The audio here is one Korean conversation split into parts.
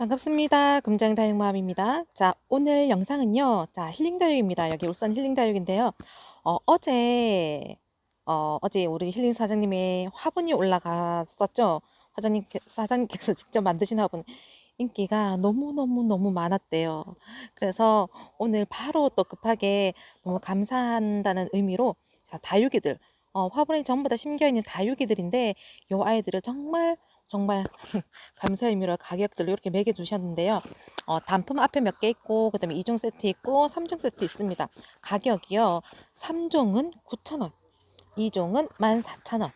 반갑습니다. 금장 다육맘입니다. 자, 오늘 영상은요. 자, 힐링 다육입니다. 여기 울산 힐링 다육인데요. 어, 어제 어, 어제 우리 힐링 사장님의 화분이 올라갔었죠. 사장님 사장님께서 직접 만드신 화분 인기가 너무너무 너무 많았대요. 그래서 오늘 바로 또 급하게 너무 감사한다는 의미로 자, 다육이들 어, 화분에 전부 다 심겨 있는 다육이들인데 요 아이들을 정말 정말 감사의 의미로 가격들로 이렇게 매겨 두셨는데요. 어, 단품 앞에 몇 개 있고 그다음에 2종 세트 있고 3종 세트 있습니다. 가격이요. 3종은 9,000원, 2종은 14,000원.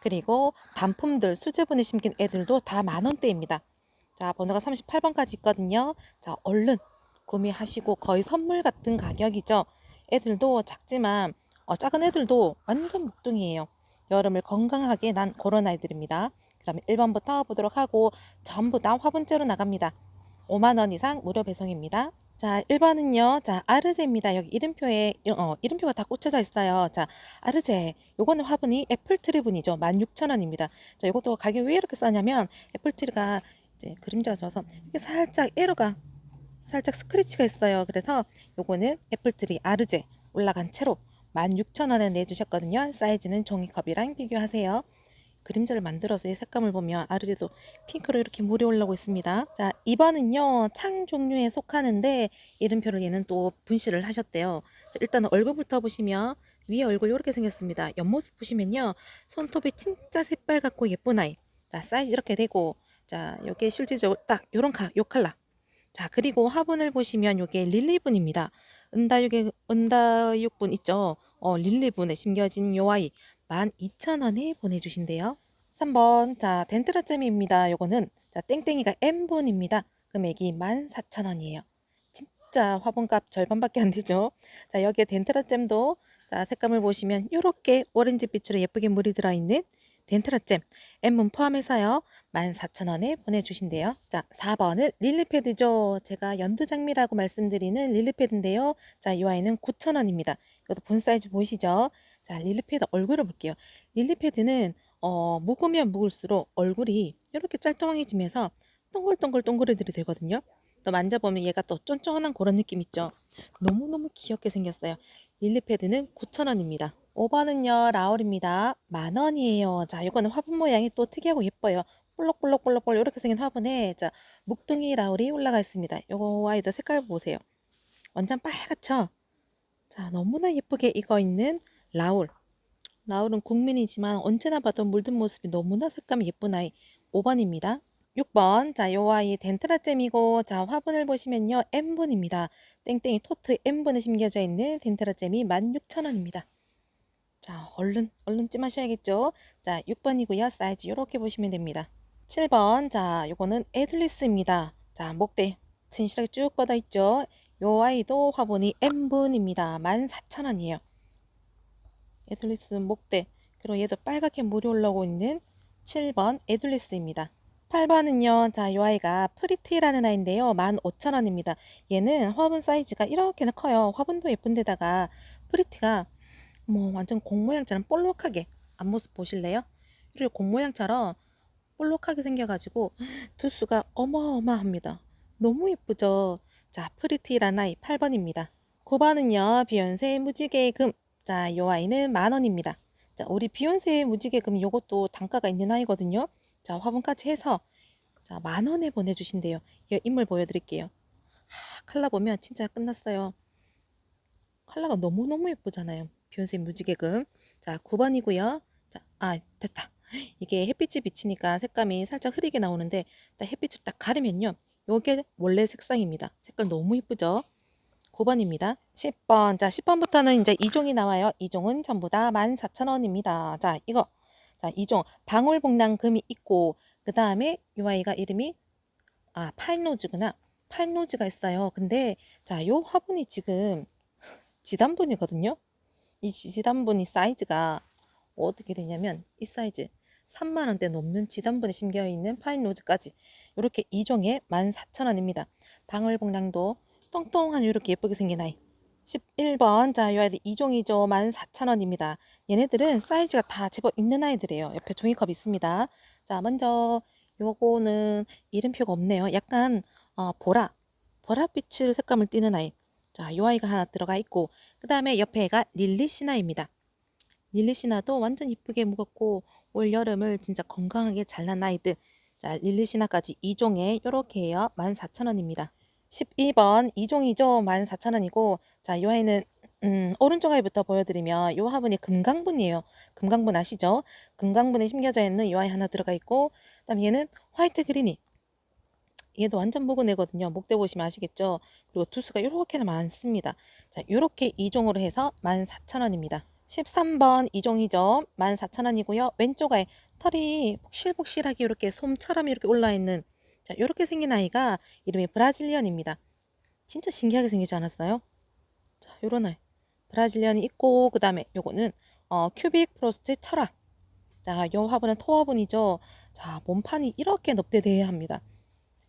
그리고 단품들 수제분에 심긴 애들도 다 만원대입니다. 자, 번호가 38번까지 있거든요. 자, 얼른 구매하시고 거의 선물 같은 가격이죠. 애들도 작지만 어, 작은 애들도 완전 목둥이에요. 여름을 건강하게 난 그런 아이들입니다. 그럼 1번부터 보도록 하고 전부 다 화분째로 나갑니다. 5만원 이상 무료 배송입니다. 자, 1번은요. 자, 아르제입니다. 여기 이름표에 어, 이름표가 다 꽂혀져 있어요. 자, 아르제. 요거는 화분이 애플트리분이죠. 16,000원입니다. 자, 요것도 가격 왜 이렇게 싸냐면 애플트리가 이제 그림자가 져서 이게 살짝 에러가 살짝 스크래치가 있어요. 그래서 요거는 애플트리 아르제 올라간 채로 16,000원에 내주셨거든요. 사이즈는 종이컵이랑 비교하세요. 그림자를 만들어서 이 색감을 보면 아르제도 핑크로 이렇게 물이 올라오고 있습니다. 자, 2번은요, 창 종류에 속하는데 이름표를 얘는 또 분실을 하셨대요. 자, 일단 얼굴부터 보시면 위에 얼굴 이렇게 생겼습니다. 옆모습 보시면요, 손톱이 진짜 새빨갛고 예쁜 아이. 자, 사이즈 이렇게 되고, 자, 요게 실제적으로 딱 요런 카, 요 컬러. 자, 그리고 화분을 보시면 요게 릴리분입니다. 은다육의, 은다육분 있죠? 어, 릴리분에 심겨진 요 아이. 12,000원에 보내주신대요. 3번 자 덴트라잼입니다. 요거는 자 땡땡이가 N분입니다. 금액이 14,000원이에요. 진짜 화분값 절반밖에 안 되죠. 자 여기에 덴트라잼도 자 색감을 보시면 이렇게 오렌지빛으로 예쁘게 물이 들어있는 덴트라잼 N분 포함해서요. 14,000원에 보내주신대요. 자 4번은 릴리패드죠. 제가 연두장미라고 말씀드리는 릴리패드인데요. 자 이 아이는 9,000원입니다. 이것도 본 사이즈 보이시죠? 자, 릴리패드 얼굴을 볼게요. 릴리패드는 어, 묵으면 묵을수록 얼굴이 이렇게 짤뚱해지면서 동글동글 동글이들이 되거든요. 또 만져보면 얘가 또 쫀쫀한 그런 느낌 있죠. 너무너무 귀엽게 생겼어요. 릴리패드는 9,000원입니다. 5번은요, 라울입니다. 만원이에요. 자, 이거는 화분 모양이 또 특이하고 예뻐요. 볼록볼록볼록볼록 이렇게 생긴 화분에 자, 묵둥이 라울이 올라가 있습니다. 요거 아이도 색깔 보세요. 완전 빨갛죠? 자, 너무나 예쁘게 익어 있는 라울. 라울은 국민이지만 언제나 봐도 물든 모습이 너무나 색감이 예쁜 아이. 5번입니다. 6번. 자, 요 아이 덴트라잼이고, 자, 화분을 보시면요. N분입니다. 땡땡이 토트 N분에 심겨져 있는 덴트라잼이 16,000원입니다. 자, 얼른, 얼른 찜하셔야겠죠? 자, 6번이고요. 사이즈 이렇게 보시면 됩니다. 7번. 자, 요거는 에들리스입니다. 자, 목대 튼실하게 쭉 뻗어 있죠? 요 아이도 화분이 N분입니다. 14,000원이에요. 에들리스 목대 그리고 얘도 빨갛게 물이 올라오고 있는 7번 에들리스입니다. 8번은요. 자, 이 아이가 프리티라는 아이인데요. 15,000원입니다. 얘는 화분 사이즈가 이렇게나 커요. 화분도 예쁜데다가 프리티가 뭐 완전 공 모양처럼 볼록하게 앞모습 보실래요? 이렇게 공 모양처럼 볼록하게 생겨가지고 두수가 어마어마합니다. 너무 예쁘죠? 자, 프리티라는 아이 8번입니다. 9번은요. 비욘세 무지개 금 자, 이 아이는 만 원입니다. 자, 우리 비욘세 무지개 금 요것도 단가가 있는 아이거든요. 자, 화분까지 해서 자, 만 원에 보내 주신대요. 이 인물 보여 드릴게요. 하, 컬러 보면 진짜 끝났어요. 컬러가 너무너무 예쁘잖아요. 비욘세 무지개금. 자, 9번이고요. 자, 아, 됐다. 이게 햇빛이 비치니까 색감이 살짝 흐리게 나오는데 딱 햇빛을 딱 가리면요. 요게 원래 색상입니다. 색깔 너무 예쁘죠? 9번입니다. 10번. 자, 10번부터는 이제 2종이 나와요. 2종은 전부 다 14,000원입니다. 자, 이거. 자, 2종. 방울복랑금이 있고, 그 다음에 이 아이가 이름이, 아, 파인로즈구나. 파인로즈가 있어요. 근데, 자, 요 화분이 지금 지단분이거든요. 이 지단분이 사이즈가 어떻게 되냐면, 이 사이즈. 3만원대 넘는 지단분에 심겨있는 파인로즈까지. 이렇게 2종에 14,000원입니다. 방울복랑도 똥똥한 이렇게 예쁘게 생긴 아이. 11번. 자, 이 아이들 2종이죠. 14,000원입니다. 얘네들은 사이즈가 다 제법 있는 아이들이에요. 옆에 종이컵 있습니다. 자, 먼저 요거는 이름표가 없네요. 약간 어, 보라, 보랏빛을 색감을 띠는 아이. 자, 요 아이가 하나 들어가 있고 그 다음에 옆에 애가 릴리시나입니다. 릴리시나도 완전 이쁘게 묵었고 올 여름을 진짜 건강하게 잘난 아이들. 자, 릴리시나까지 2종에 요렇게 해요. 14,000원입니다. 12번 2종이죠. 14,000원이고 자, 요 아이는 음, 오른쪽 아이부터 보여드리면 요 화분이 금강분이에요. 금강분 아시죠? 금강분에 심겨져 있는 요 아이 하나 들어가 있고 그다음 얘는 화이트 그린이 얘도 완전 묵은 애거든요. 목대 보시면 아시겠죠? 그리고 두수가 이렇게나 많습니다. 자, 이렇게 2종으로 해서 14,000원입니다. 13번 2종이죠. 14,000원이고요. 왼쪽 아이 털이 복실복실하게 이렇게 솜처럼 이렇게 올라 있는 자, 이렇게 생긴 아이가 이름이 브라질리언입니다. 진짜 신기하게 생기지 않았어요? 자, 요런 아이. 브라질리언이 있고 그 다음에 요거는 어, 큐빅 프로스트 철화. 자, 요 화분은 토화분이죠. 자, 몸판이 이렇게 넙대대해야 합니다.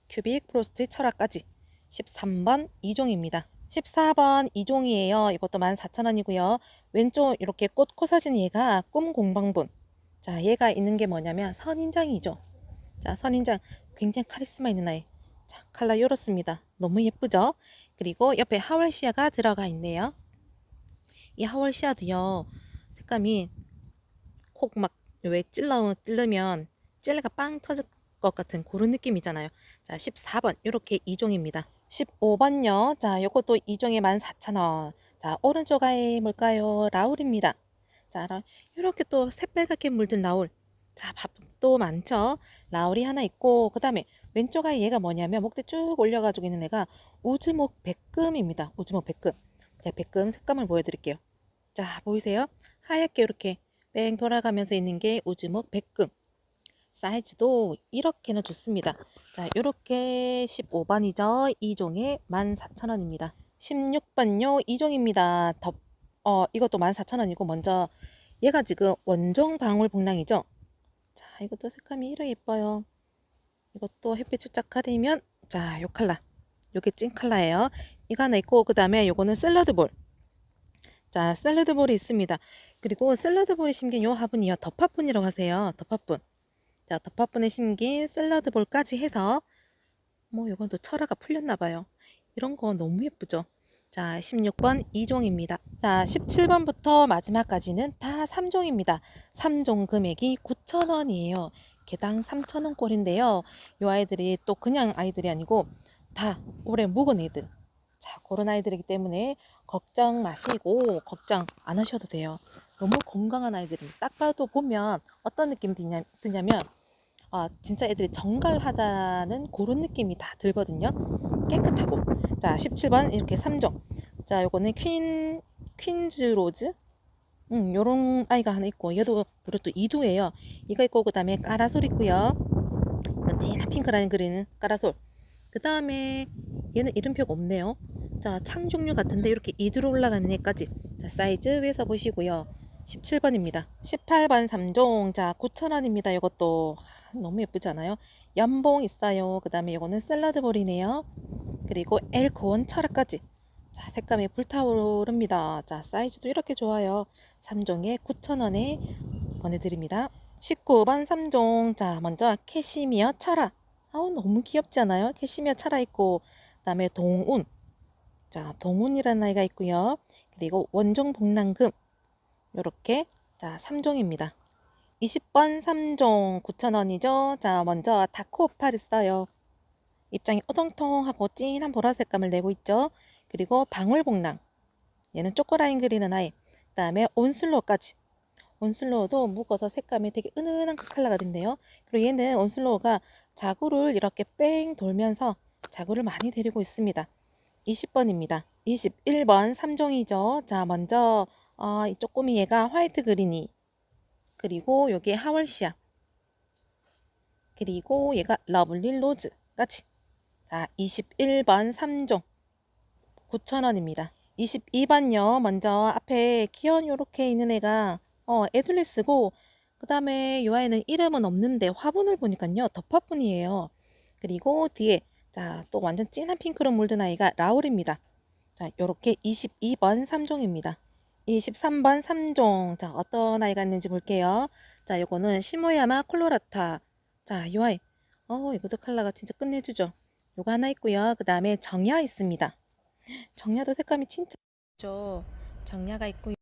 큐빅 프로스트 철화까지 13번 2종입니다. 14번 2종이에요. 이것도 14,000원이고요. 왼쪽 이렇게 꽃 코사진 얘가 꿈 공방분. 자, 얘가 있는 게 뭐냐면 선인장이죠. 자, 선인장 굉장히 카리스마 있는 아이. 자, 칼라 이렇습니다. 너무 예쁘죠? 그리고 옆에 하월시아가 들어가 있네요. 이 하월시아도요. 색감이 콕막 왜 찔러 찔르면 찔레가 빵 터질 것 같은 그런 느낌이잖아요. 자, 14번 이렇게 2종입니다. 15번요. 자, 요것도 2종에 14,000원. 자, 오른쪽 아이 뭘까요? 라울입니다. 자, 라- 이렇게 또 새빨갛게 물든 라울. 자, 밥 도 많죠? 라울이 하나 있고 그 다음에 왼쪽 아이 얘가 뭐냐면 목대 쭉 올려가지고 있는 애가 우즈목 백금입니다. 우즈목 백금. 자, 백금 색감을 보여드릴게요. 자, 보이세요? 하얗게 이렇게 뺑 돌아가면서 있는 게 우즈목 백금. 사이즈도 이렇게는 좋습니다. 자, 이렇게 15번이죠. 2종에 14,000원입니다. 16번요. 2종입니다. 더, 어, 이것도 14,000원이고 먼저 얘가 지금 원종 방울 복랑이죠. 자, 이것도 색감이 이렇게 예뻐요. 이것도 햇빛을 쫙 가리면 자, 요 컬러. 요게 찐 컬러예요. 이거 하나 있고 그다음에 요거는 샐러드 볼. 자, 샐러드 볼이 있습니다. 그리고 샐러드 볼이 심긴 요 화분이요. 덮화분이라고 하세요. 덮화분. 자, 덮화분에 심긴 샐러드 볼까지 해서 뭐 요건 또 철화가 풀렸나 봐요. 이런 거 너무 예쁘죠? 자, 16번 2종입니다. 자, 17번부터 마지막까지는 다 3종입니다. 3종 금액이 9,000원이에요. 개당 3,000원 꼴인데요. 요 아이들이 또 그냥 아이들이 아니고 다 올해 묵은 애들. 자, 그런 아이들이기 때문에 걱정 마시고 걱정 안 하셔도 돼요. 너무 건강한 아이들입니다. 딱 봐도 보면 어떤 느낌이 드냐, 드냐면 아, 진짜 애들이 정갈하다는 그런 느낌이 다 들거든요. 깨끗하고. 자, 17번 이렇게 3종. 자, 요거는 퀸 퀸즈 로즈. 음, 요런 아이가 하나 있고 얘도 무려 또 이두예요. 이거 있고 그다음에 까라솔 있고요. 진한 핑크라는 그리는 까라솔. 그다음에 얘는 이름표가 없네요. 자, 창 종류 같은데 이렇게 이두로 올라가는 애까지. 자, 사이즈 위에서 보시고요. 17번입니다. 18번 3종. 자, 9,000원입니다. 이것도 하, 너무 예쁘지 않아요? 연봉 있어요. 그 다음에 이거는 샐러드 볼이네요. 그리고 엘코온 철학까지. 자, 색감이 불타오릅니다. 자, 사이즈도 이렇게 좋아요. 3종에 9,000원에 보내드립니다. 19번 3종. 자, 먼저 캐시미어 철학. 아우, 너무 귀엽지 않아요? 캐시미어 철학 있고, 그 다음에 동운. 자, 동운이라는 아이가 있고요. 그리고 원종 복랑금. 요렇게 자 3종입니다. 20번 3종 9,000원이죠. 자 먼저 다크오팔 있어요. 입장이 오동통하고 진한 보라색감을 내고 있죠. 그리고 방울복랑 얘는 초코라인 그리는 아이 그 다음에 온슬로우까지 온슬로우도 묵어서 색감이 되게 은은한 그 컬러가 된대요. 그리고 얘는 온슬로우가 자구를 이렇게 뺑 돌면서 자구를 많이 데리고 있습니다. 20번입니다. 21번 3종이죠. 자 먼저 어, 이 쪼꼬미 얘가 화이트 그린이. 그리고 여기 하월시아 그리고 얘가 러블리 로즈 까지. 자 21번 3종. 9,000원입니다. 22번요. 먼저 앞에 귀여운 요렇게 있는 애가 어 에둘리스고 그 다음에 요 아이는 이름은 없는데 화분을 보니까요. 덮화분이에요. 그리고 뒤에 자 또 완전 진한 핑크로 물든 아이가 라울입니다. 자 요렇게 22번 3종입니다 23번 3종. 자, 어떤 아이가 있는지 볼게요. 자, 요거는 시모야마 콜로라타. 자, 요 아이. 어, 이것도 컬러가 진짜 끝내주죠. 요거 하나 있고요. 그 다음에 정야 있습니다. 정야도 색감이 진짜 좋죠. 정야가 있고요.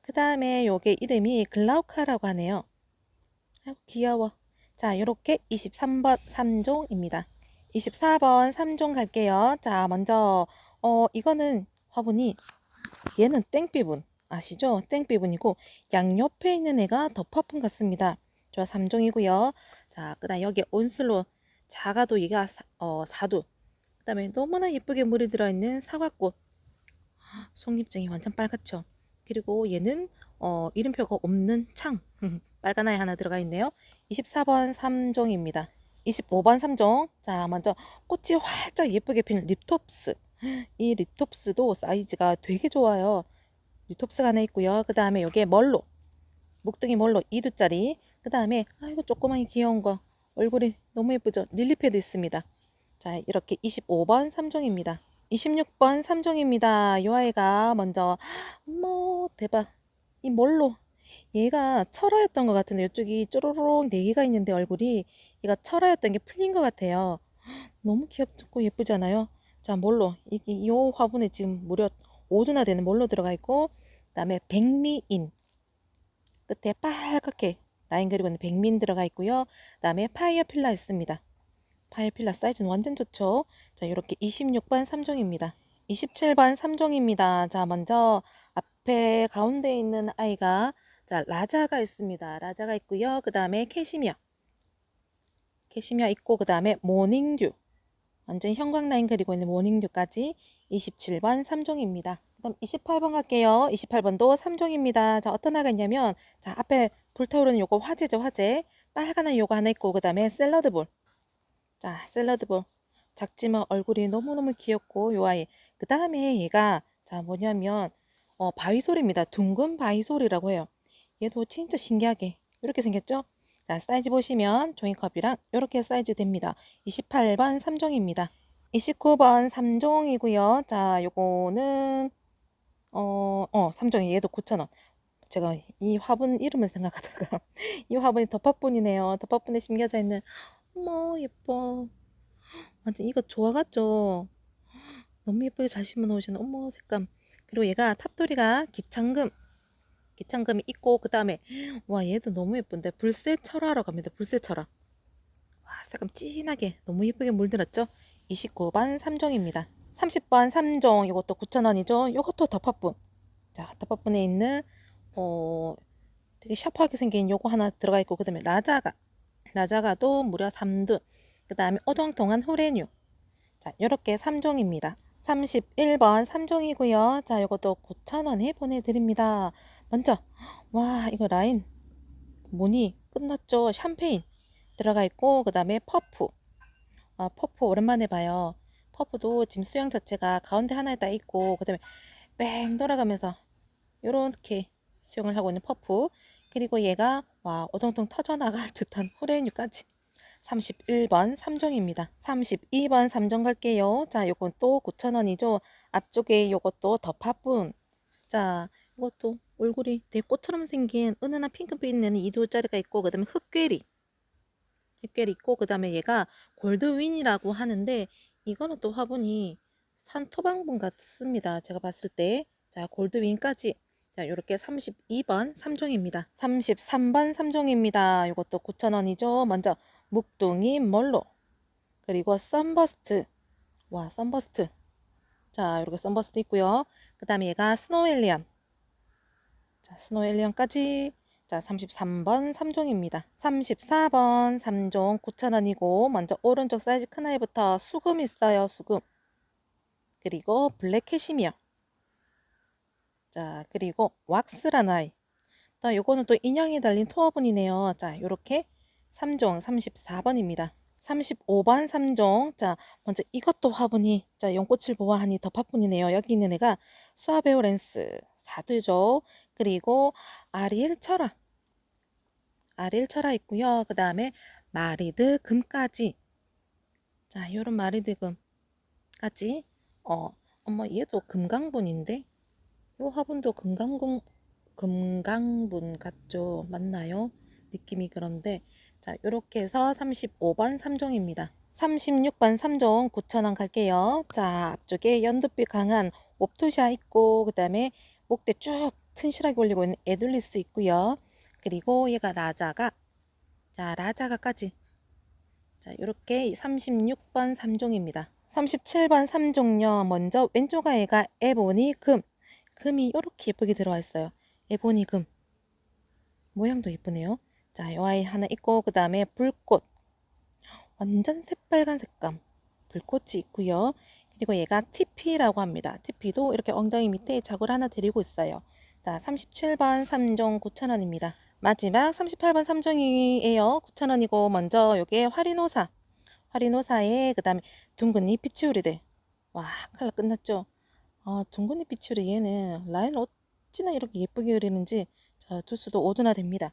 그 다음에 요게 이름이 글라우카라고 하네요. 아이고 귀여워. 자, 요렇게 23번 3종입니다. 24번 3종 갈게요. 자, 먼저 어 이거는 화분이 얘는 땡비분 아시죠? 땡비분이고 양옆에 있는 애가 덮화분 같습니다. 저 3종이고요. 자, 그 다음 여기 온슬로 작아도 얘가 사, 어, 사두. 그 다음에 너무나 예쁘게 물이 들어있는 사과꽃. 속잎쟁이 완전 빨갛죠. 그리고 얘는 어, 이름표가 없는 창. 빨간 아이 하나 들어가 있네요. 24번 3종입니다. 25번 3종. 자, 먼저 꽃이 활짝 예쁘게 피는 립톱스. 이 립톱스도 사이즈가 되게 좋아요. 립톱스가 하나 있고요. 그 다음에 여기에 멀로. 묵둥이 멀로 2두짜리. 그 다음에 아이고 조그마한 귀여운 거. 얼굴이 너무 예쁘죠? 릴리패드 있습니다. 자, 이렇게 25번 3종입니다. 26번 3종입니다. 요 아이가 먼저 어머 대박. 이 뭘로 얘가 철화였던 것 같은데 이쪽이 쪼로록 네 개가 있는데 얼굴이 얘가 철화였던 게 풀린 것 같아요. 너무 귀엽고 예쁘잖아요. 자, 뭘로 이게 이 화분에 지금 무려 5두나 되는 뭘로 들어가 있고 그다음에 백미인 끝에 빨갛게 라인 그리고 있는 백민 들어가 있고요. 그다음에 파이어 필라 있습니다. 파이어 필라 사이즈는 완전 좋죠. 자, 이렇게 26번 3종입니다. 27번 3종입니다. 자, 먼저 앞에 가운데 있는 아이가 자, 라자가 있습니다. 라자가 있고요. 그 다음에 캐시미어. 캐시미어 있고 그 다음에 모닝듀. 완전 형광 라인 그리고 있는 모닝듀까지 27번 3종입니다. 그다음 28번 갈게요. 28번도 3종입니다. 자, 어떤 아이가 있냐면 자, 앞에 불타오르는 요거 화재죠, 화재. 빨간 요거 하나 있고 그다음에 샐러드 볼. 자, 샐러드 볼. 작지만 얼굴이 너무너무 귀엽고 요 아이. 그다음에 얘가 자, 뭐냐면 어, 바위솔입니다. 둥근 바위솔이라고 해요. 얘도 진짜 신기하게 이렇게 생겼죠? 자, 사이즈 보시면 종이컵이랑 이렇게 사이즈 됩니다. 28번 3종입니다. 29번 3종이고요. 자, 요거는 어, 어, 3종이 얘도 9,000원. 제가 이 화분 이름을 생각하다가 이 화분이 덮화분이네요. 덮화분에 심겨져 있는 어머 예뻐. 완전 이거 좋아갔죠? 너무 예쁘게 잘 심어 놓으시는 어머 색감. 그리고 얘가 탑돌이가 기창금 기창금이 있고 그 다음에 와 얘도 너무 예쁜데 불새 철화로 갑니다. 불새 철화. 와 색감 진하게 너무 예쁘게 물들었죠? 29번 3종입니다. 30번 3종 이것도 9,000원이죠. 이것도 덮화분. 자 덮화분에 있는 어 되게 샤프하게 생긴 요거 하나 들어가 있고 그 다음에 라자가 라자가도 무려 3두 그 다음에 오동통한 후레뉴 자 이렇게 3종입니다. 31번 3종이고요. 자 이것도 9,000원에 보내 드립니다. 먼저 와 이거 라인 무늬 끝났죠 샴페인 들어가 있고 그 다음에 퍼프 아 퍼프 오랜만에 봐요 퍼프도 지금 수영 자체가 가운데 하나에 딱 있고 그 다음에 뺑 돌아가면서 요렇게 수영을 하고 있는 퍼프 그리고 얘가 와 오동통 터져나갈 듯한 후레뉴까지 31번 3종입니다. 32번 3종 갈게요. 자, 요건 또 9,000원이죠. 앞쪽에 요것도 덮화분. 자, 이것도 얼굴이 되게 꽃처럼 생긴 은은한 핑크빛 있는 이두짜리가 있고 그 다음에 흑괴리 흑괴리 있고 그 다음에 얘가 골드윈이라고 하는데 이거는 또 화분이 산토방분 같습니다. 제가 봤을 때 자 골드윈까지. 자 이렇게 32번 3종입니다. 33번 3종입니다. 이것도 9,000원이죠. 먼저 묵둥이 멀로. 그리고 썬버스트. 와 썬버스트. 자 이렇게 썬버스트 있고요. 그 다음에 얘가 스노우 엘리언. 자, 스노우 엘리언까지 자, 33번 3종입니다. 34번 3종 9,000원이고 먼저 오른쪽 사이즈 큰 아이부터 수금 있어요. 수금. 그리고 블랙 캐시미어. 자, 그리고 왁스라는 아이. 또 요거는 또 인형이 달린 토어분이네요. 자, 요렇게 3종 34번입니다. 35번 3종. 자, 먼저 이것도 화분이 자, 연꽃을 보아하니 덮화분이네요. 여기 있는 애가 수아베오렌스 사두죠. 그리고 아리엘 철화. 아리엘 철화 있고요. 그 다음에 마리드 금까지. 자, 요런 마리드 금까지. 어, 어머, 얘도 금강분인데? 요 화분도 금강분, 금강분 같죠? 맞나요? 느낌이 그런데. 자, 요렇게 해서 35번 3종입니다. 36번 3종 9,000원 갈게요. 자, 앞쪽에 연두빛 강한 옵토샤 있고, 그 다음에 목대 쭉 튼실하게 올리고 있는 에둘리스 있고요. 그리고 얘가 라자가, 자, 라자가까지. 자, 요렇게 36번 3종입니다. 37번 3종요. 먼저 왼쪽 아이가 에보니 금. 금이 요렇게 예쁘게 들어와 있어요. 에보니 금. 모양도 예쁘네요. 자, 요 아이 하나 있고, 그 다음에 불꽃. 완전 새빨간 색감. 불꽃이 있고요. 그리고 얘가 TP라고 합니다. TP도 이렇게 엉덩이 밑에 자굴 하나 드리고 있어요. 자, 37번 3종 9,000원입니다. 마지막 38번 3종이에요. 9,000원이고 먼저 요게 화리노사. 화리노사에 그다음에 둥근잎 피치우리들. 와, 컬러 끝났죠? 아, 둥근잎 피치우리 얘는 라인 어찌나 이렇게 예쁘게 그리는지 자, 두수도 5도나 됩니다.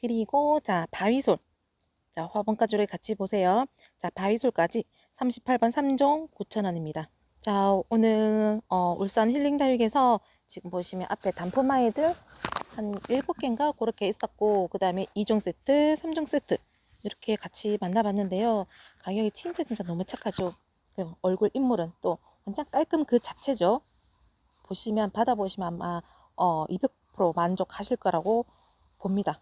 그리고 자, 바위솔. 자, 화분까지를 같이 보세요. 자, 바위솔까지 38번 3종 9,000원입니다. 자, 오늘 어, 울산 힐링 다육에서 지금 보시면 앞에 단품 아이들 한 7개인가 그렇게 있었고 그 다음에 2종 세트, 3종 세트 이렇게 같이 만나봤는데요. 가격이 진짜 진짜 너무 착하죠. 얼굴 인물은 또 완전 깔끔 그 자체죠. 보시면 받아보시면 아마 어, 200% 만족하실 거라고 봅니다.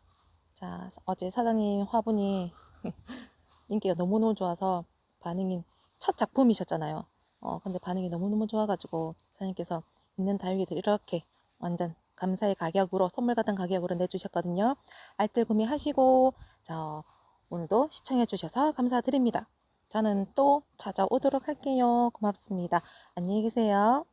자, 어제 사장님 화분이 인기가 너무너무 좋아서 반응이 첫 작품이셨잖아요. 어, 근데 반응이 너무너무 좋아가지고 사장님께서 있는 다육이들 이렇게 완전 감사의 가격으로 선물 같은 가격으로 내주셨거든요. 알뜰 구매하시고 자 오늘도 시청해 주셔서 감사드립니다. 저는 또 찾아오도록 할게요. 고맙습니다. 안녕히 계세요.